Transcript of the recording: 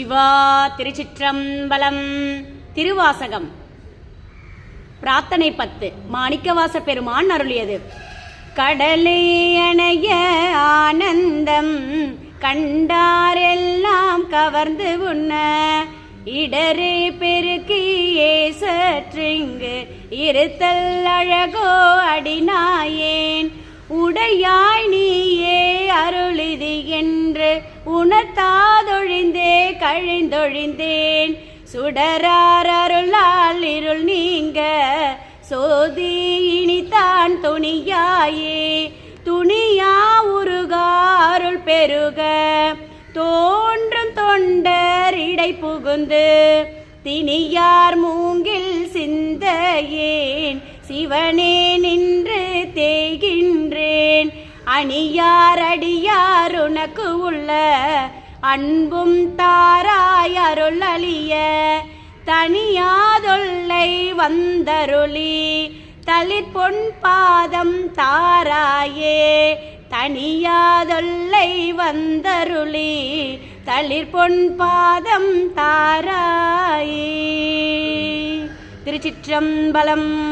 சிவா திருச்சிற்றம்பலம். திருவாசகம். பிரார்த்தனை பத்து. மாணிக்கவாச பெருமான் அருளியது. கடலே அணைய ஆனந்தம் கண்டாரெல்லாம் கவர்ந்து உண்ண. இடரே பெருக்கியே சற்றிங்கு இருத்தல் அழகோ அடினா. உணர்த்தாதொழிந்தே கழிந்தொழிந்தேன். சுடரார் அருளால் இருள் நீங்க சோதி இனித்தான் துணியாயே. துணியா உருகா அருள் பெருக தோன்றும் தொண்டர் இடை புகுந்து. திணியார் மூங்கில் சிந்தையேன் சிவனே அணியாரடியாருனக்கு உள்ள அன்பும் தாராய் அருள் அழிய தனியாதொல்லை வந்தருளி தளிர் பொன் பாதம் தாராயே தனியாதொல்லை வந்தருளி தளிர் பொன் பாதம் தாராயே. திருச்சிற்றம்பலம்